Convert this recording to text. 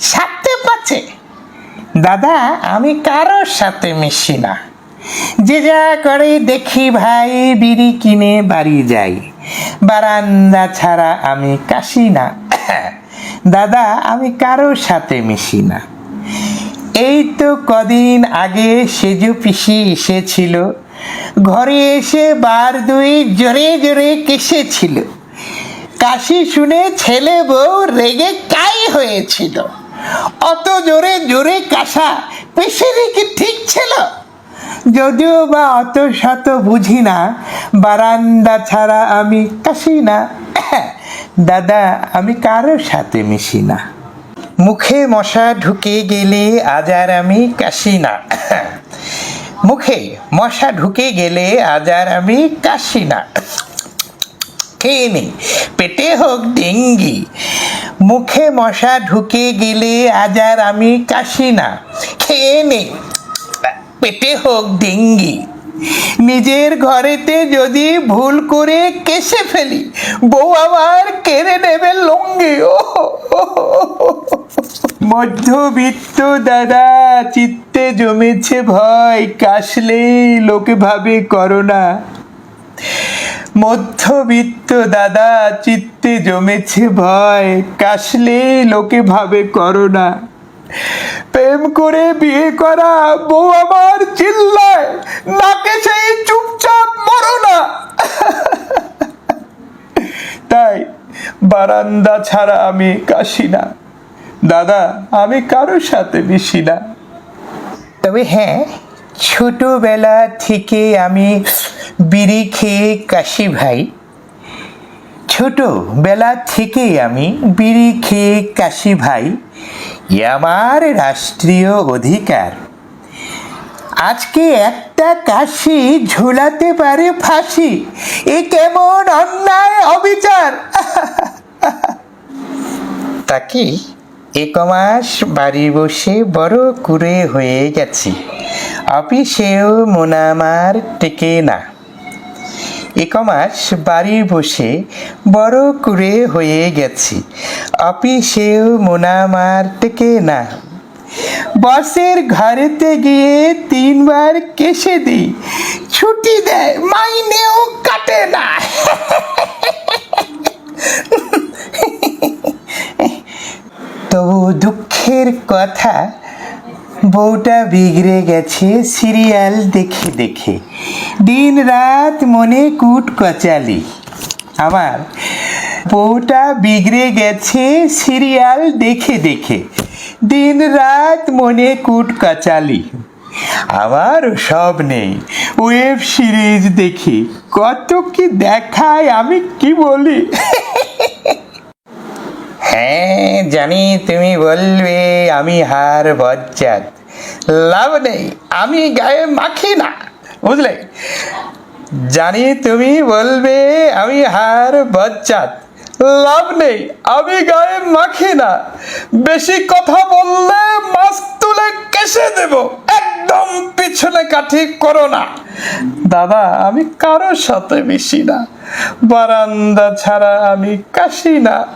সাথে পাচ্ছে। দাদা, আমি কারোর সাথে মিশি না। যে যা করে দেখি ভাই, বিড়ি কিনে বাড়ি যাই। বারান্দা ছাড়া আমি কাশি না। দাদা, আমি কারোর সাথে মিশি না। এই তো কদিন আগে সেজু পিসি এসেছিল। ঘরে এসে বার দুই জোরে জোরে কেসেছিল। কাশি শুনে ছেলে বউ রেগে কাই হয়েছিল। অত জোরে জোরে কাশা পেশেরি কি ঠিক ছিল। যদিও বা অত শত বুঝি না, বারান্দা ছাড়া আমি কাশি না। দাদা, আমি কারোর সাথে মিশি না। মুখে মশা ঢুকে গেলে আজ আর আমি কাশি না। মুখে মশা ঢুকে গেলে আজ আর আমি কাশি না। খেয়ে নে পেটে হোক ডেঙ্গি। মুখে মশা ঢুকে গেলে আজ আর আমি কাশি না। খেয়ে নে। পেটে হোক ডেঙ্গি। নিজের ঘরেতে যদি ভুল করে কেসে ফেলি, বউ আমার কেড়ে নেবে লঙ্গি। ও। মধ্যবিত্ত দাদা, চিত্তে জমেছে ভয়। কাশলেই লোকে ভাবে করোনা। মধ্যবিত্ত দাদা, চিত্তে জমেছে ভয়। কাশলে লোকে ভাবে করোনা। প্রেম করে বিয়ে করা বউ আমার চিল্লায়। নাকে সেই চুপচাপ মরো না তাই বারান্দা ছাড়া আমি কাশি না। দাদা, আমি কারোর সাথে মিশি না। তবে হ্যাঁ ছোটবেলা থেকে আমি বিড়ি খেয়ে কাশি ভাই। ছোটবেলা থেকেই আমি বিড়ি খেয়ে কাশি ভাই। আমার রাষ্ট্রীয় অধিকার। আজকে একটা কাশি ঝোলাতে পারে ফাঁসি। এ কেমন অন্যায় অবিচার। তাকে এক মাস বাড়ি বসে বড় কুড়ে হয়ে গেছি। অফিসেও মোনামার টেকে না। এক মাস বাড়ি বসে বড় কুড়ে হয়ে গেছি। অফিসেও মোনামার টেকে না। বসের ঘরেতে গিয়ে তিনবার কেসে দিই। ছুটি দেয়, মাইনেও কাটে না। তবু দুঃখের কথা বউটা বিগড়ে গেছে, সিরিয়াল দেখে দেখে। দিন রাত মনে কুট কচালি। আমার বউটা বিগড়ে গেছে, সিরিয়াল দেখে দেখে। দিন রাত মনে কুট কাচালি। আমার সব নেই ওয়েব সিরিজ দেখি। কত কি দেখায় আমি কি বলি? হ্যাঁ জানি তুমি বলবে আমি হার বজ্জাত। লাভ নেই, আমি গায়ে মাখি না। বুঝলে? জানি তুমি বলবে আমি হার বজ্জাত। লাভ নেই, আমি গায়ে মাখি না। বেশি কথা বললে মাছ তুলে কেসে দেব। একদম পিছনে কাঠি করো না। দাদা, আমি কারোর সাথে মিশি না। বারান্দা ছাড়া আমি কাশি না।